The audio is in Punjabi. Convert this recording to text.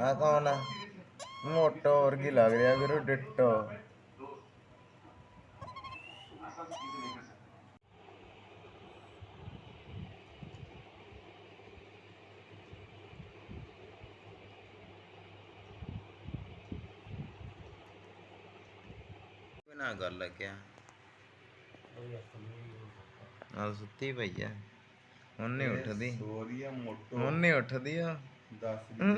આ કોણ મોટો ઓરગી લાગ રહ્યા ગુરુ ડિટ્ટો ਨਾ ਗੱਲ ਹੈ ਕਿਆ ਸੁੱਤੀ ਪਈ ਆ। ਹੁਣ ਨਹੀਂ ਉੱਠਦੀ। ਸੋ ਉੱਠਦੀ ਆ 嗯。